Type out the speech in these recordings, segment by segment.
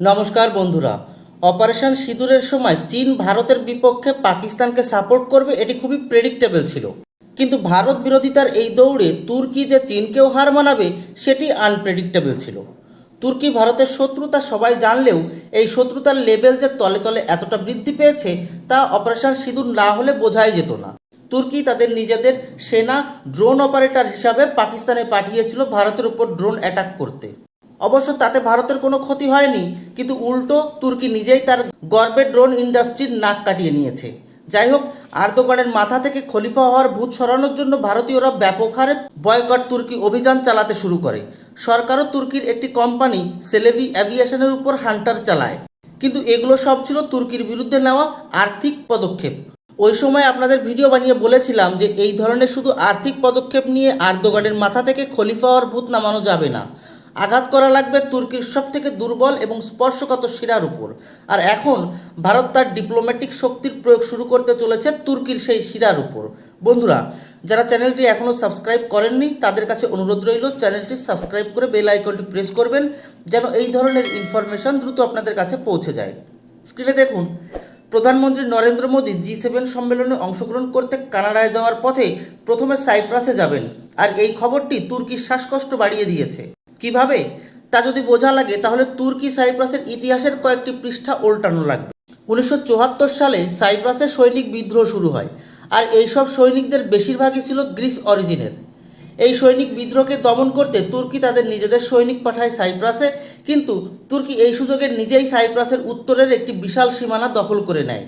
নমস্কার বন্ধুরা। অপারেশন সিঁদুরের সময় চীন ভারতের বিপক্ষে পাকিস্তানকে সাপোর্ট করবে এটি খুবই প্রেডিক্টেবল ছিল। কিন্তু ভারত বিরোধিতার এই দৌড়ে তুর্কি যে চীনকেও হার মানাবে, সেটি আনপ্রেডিক্টেবল ছিল। তুর্কি ভারতের শত্রুতা সবাই জানলেও এই শত্রুতার লেভেল যে তলে তলে এতটা বৃদ্ধি পেয়েছে, তা অপারেশন সিঁদুর না হলে বোঝাই যেত না। তুর্কি তাদের নিজেদের সেনা ড্রোন অপারেটর হিসাবে পাকিস্তানে পাঠিয়েছিল ভারতের উপর ড্রোন অ্যাটাক করতে। অবশ্য তাতে ভারতের কোনো ক্ষতি হয়নি, কিন্তু উল্টো তুর্কি নিজেই তার গর্বের ড্রোন ইন্ডাস্ট্রির নাক কাটিয়ে নিয়েছে। যাই হোক আর্দোগানের মাথা থেকে খলিফা হওয়ার ভূত সরানোর জন্য ভারতীয়রা ব্যাপক হারে বয়কট তুর্কি অভিযান চালাতে শুরু করে। সরকারও তুর্কির একটি কোম্পানি সেলেবি অ্যাভিয়েশনের উপর হান্টার চালায়। কিন্তু এগুলো সব ছিল তুর্কির বিরুদ্ধে নেওয়া আর্থিক পদক্ষেপ। ওই সময় আপনাদের ভিডিও বানিয়ে বলেছিলাম যে, এই ধরনের শুধু আর্থিক পদক্ষেপ নিয়ে আর্দোগানের মাথা থেকে খলিফা হওয়ার ভূত নামানো যাবে না। আঘাত করা লাগবে তুর্কির সব থেকে দুর্বল এবং স্পর্শকাতর শিরার উপর। আর এখন ভারত তার ডিপ্লোম্যাটিক শক্তির প্রয়োগ শুরু করতে চলেছে তুর্কির সেই শিরার উপর। বন্ধুরা, যারা চ্যানেলটি এখনও সাবস্ক্রাইব করেননি, তাদের কাছে অনুরোধ রইল চ্যানেলটি সাবস্ক্রাইব করে বেল আইকনটি প্রেস করবেন যেন এই ধরনের ইনফরমেশন দ্রুত আপনাদের কাছে পৌঁছে যায়। স্ক্রিনে দেখুন, প্রধানমন্ত্রী নরেন্দ্র মোদী জি সেভেন সম্মেলনে অংশগ্রহণ করতে কানাডায় যাওয়ার পথে প্রথমে সাইপ্রাসে যাবেন। আর এই খবরটি তুর্কির শ্বাসকষ্ট বাড়িয়ে দিয়েছে। কীভাবে? তা যদি বোঝা লাগে, তাহলে তুর্কি সাইপ্রাসের ইতিহাসের কয়েকটি পৃষ্ঠা উল্টানো লাগবে। উনিশশো চুয়াত্তর সালে সাইপ্রাসে সৈনিক বিদ্রোহ শুরু হয়, আর এইসব সৈনিকদের বেশিরভাগই ছিল গ্রিস অরিজিনের। এই সৈনিক বিদ্রোহকে দমন করতে তুর্কি তাদের নিজেদের সৈনিক পাঠায় সাইপ্রাসে, কিন্তু তুর্কি এই সুযোগে নিজেই সাইপ্রাসের উত্তরের একটি বিশাল সীমানা দখল করে নেয়।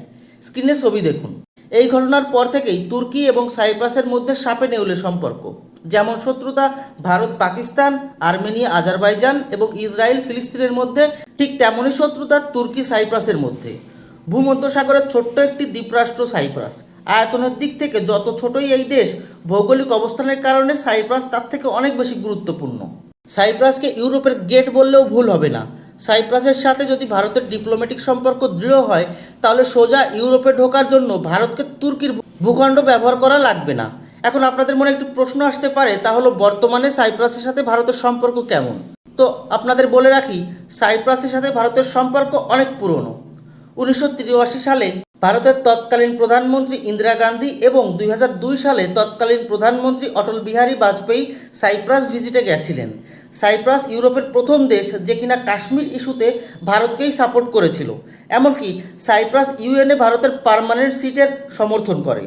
স্ক্রিনে ছবি দেখুন। এই ঘটনার পর থেকেই তুর্কি এবং সাইপ্রাসের মধ্যে সাপে নেউলে সম্পর্ক। যেমন শত্রুতা, ভারত, পাকিস্তান, আর্মেনিয়া, আজারবাইজান এবং ইসরায়েল, ফিলিস্তিনের মধ্যে ঠিক তেমনই শত্রুতা তুর্কি, সাইপ্রাসের মধ্যে। ভূমধ্যসাগরের ছোট্ট একটি দ্বীপরাষ্ট্র, সাইপ্রাস। আয়তনের দিক থেকে যত ছোটই এই দেশ, ভৌগোলিক অবস্থানের কারণে সাইপ্রাস তার থেকে অনেক বেশি গুরুত্বপূর্ণ। সাইপ্রাসকে ইউরোপের গেট বললেও ভুল হবে না। সাইপ্রাসের সাথে যদি ভারতের ডিপ্লোম্যাটিক সম্পর্ক দৃঢ় হয়, তাহলে সোজা ইউরোপে ঢোকার জন্য ভারতকে তুর্কির ভূখণ্ড ব্যবহার করা লাগবে না। এখন আপনাদের মনে একটু প্রশ্ন আসতে পারে, তা হলো বর্তমানে সাইপ্রাসের সাথে ভারতের সম্পর্ক কেমন? তো আপনাদের বলে রাখি, সাইপ্রাসের সাথে ভারতের সম্পর্ক অনেক পুরনো। উনিশশো তিরাশি সালে ভারতের তৎকালীন প্রধানমন্ত্রী ইন্দিরা গান্ধী এবং দুই হাজার দুই সালে তৎকালীন প্রধানমন্ত্রী অটল বিহারী বাজপেয়ী সাইপ্রাস ভিজিটে গেছিলেন। সাইপ্রাস ইউরোপের প্রথম দেশ যে কিনা কাশ্মীর ইস্যুতে ভারতকেই সাপোর্ট করেছিল। এমনকি সাইপ্রাস ইউএনএ ভারতের পার্মানেন্ট সিটের সমর্থন করে।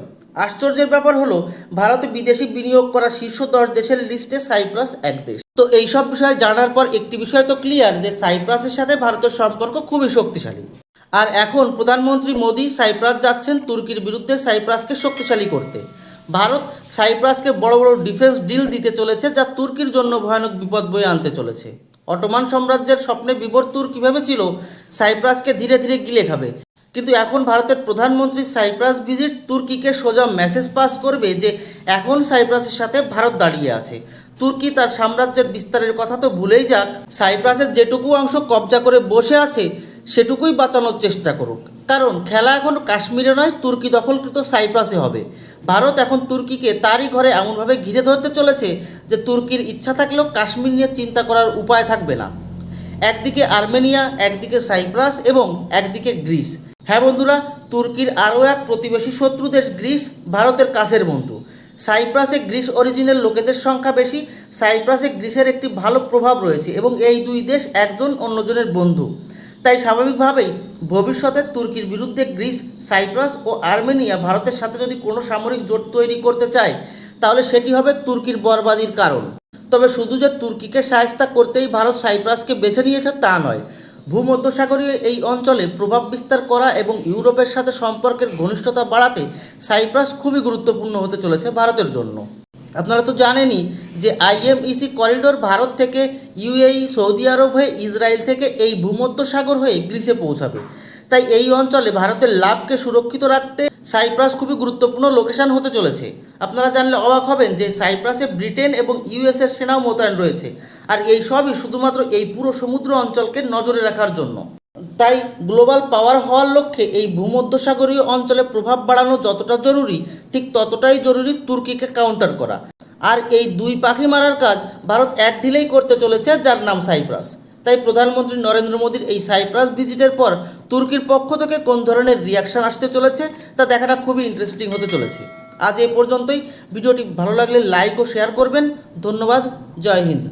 আশ্চর্যের ব্যাপার হলো, ভারতে বিদেশি বিনিয়োগ করা শীর্ষ দশ দেশের লিস্টে সাইপ্রাস এক দেশ। তো এইসব বিষয়ে জানার পর একটি বিষয় তো ক্লিয়ার যে সাইপ্রাসের সাথে ভারতের সম্পর্ক খুবই শক্তিশালী। আর এখন প্রধানমন্ত্রী মোদী সাইপ্রাস যাচ্ছেন তুর্কির বিরুদ্ধে সাইপ্রাসকে শক্তিশালী করতে। ভারত সাইপ্রাসকে বড় বড় ডিফেন্স ডিল দিতে চলেছে যা তুর্কির জন্য ভয়ানক বিপদ বয়ে আনতে চলেছে। অটোমান সাম্রাজ্যের স্বপ্নে বিবর তুর্কি ভেবেছিল সাইপ্রাসকে ধীরে ধীরে গিলে খাবে। কিন্তু এখন ভারতের প্রধানমন্ত্রী সাইপ্রাস ভিজিট তুর্কিকে সোজা মেসেজ পাস করবে যে এখন সাইপ্রাসের সাথে ভারত দাঁড়িয়ে আছে। তুর্কি তার সাম্রাজ্যের বিস্তারের কথা তো ভুলেই যাক, সাইপ্রাসের যেটুকু অংশ কবজা করে বসে আছে, সেটুকুই বাঁচানোর চেষ্টা করুক। কারণ খেলা এখন কাশ্মীরে নয়, তুর্কি দখলকৃত সাইপ্রাসে হবে। ভারত এখন তুর্কিকে তারই ঘরে এমনভাবে ঘিরে ধরতে চলেছে যে তুর্কির ইচ্ছা থাকলেও কাশ্মীর নিয়ে চিন্তা করার উপায় থাকবে না। একদিকে আর্মেনিয়া, একদিকে সাইপ্রাস এবং একদিকে গ্রিস। হ্যাঁ বন্ধুরা, তুর্কির আরও এক প্রতিবেশী শত্রু দেশ গ্রিস, ভারতের কাছের বন্ধু। সাইপ্রাসে গ্রিস অরিজিনের লোকেদের সংখ্যা বেশি, সাইপ্রাসে গ্রিসের একটি ভালো প্রভাব রয়েছে এবং এই দুই দেশ একজন অন্যজনের বন্ধু। তাই স্বাভাবিকভাবেই ভবিষ্যতে তুর্কির বিরুদ্ধে গ্রিস, সাইপ্রাস ও আর্মেনিয়া ভারতের সাথে যদি কোনো সামরিক জোট তৈরি করতে চায়, তাহলে সেটি হবে তুর্কির বরবাদির কারণ। তবে শুধু যে তুর্কিকে সায়স্তা করতেই ভারত সাইপ্রাসকে বেছে নিয়েছে তা নয় ভূমধ্যসাগরীয় এই অঞ্চলে প্রভাব বিস্তার করা এবং ইউরোপের সাথে সম্পর্কের ঘনিষ্ঠতা বাড়াতে সাইপ্রাস খুবই গুরুত্বপূর্ণ হতে চলেছে ভারতের জন্য। আপনারা তো জানেনই যে আইএমইসি করিডোর ভারত থেকে ইউএই সৌদি আরব হয়ে ইসরায়েল থেকে এই ভূমধ্যসাগর হয়ে গ্রিসে পৌঁছাবে। তাই এই অঞ্চলে ভারতের লাভকে সুরক্ষিত রাখতে সাইপ্রাস খুবই গুরুত্বপূর্ণ লোকেশান হতে চলেছে। আপনারা জানলে অবাক হবেন যে সাইপ্রাসে ব্রিটেন এবং ইউএসের সেনাও মোতায়েন রয়েছে। আর এই সবই শুধুমাত্র এই পুরো সমুদ্র অঞ্চলকে নজরে রাখার জন্য। তাই গ্লোবাল পাওয়ার হওয়ার লক্ষ্যে এই ভূমধ্যসাগরীয় অঞ্চলে প্রভাব বাড়ানো যতটা জরুরি, ঠিক ততটাই জরুরি তুর্কিকে কাউন্টার করা। আর এই দুই পাখি মারার কাজ ভারত এক ঢিলেই করতে চলেছে, যার নাম সাইপ্রাস। তাই প্রধানমন্ত্রী নরেন্দ্র মোদীর এই সাইপ্রাস ভিজিটের পর তুর্কির পক্ষ থেকে কোন ধরনের রিয়াকশান আসতে চলেছে তা দেখাটা খুবই ইন্টারেস্টিং হতে চলেছে। আজ এ পর্যন্তই। ভিডিওটি ভালো লাগলে লাইক ও শেয়ার করবেন। ধন্যবাদ। জয় হিন্দ।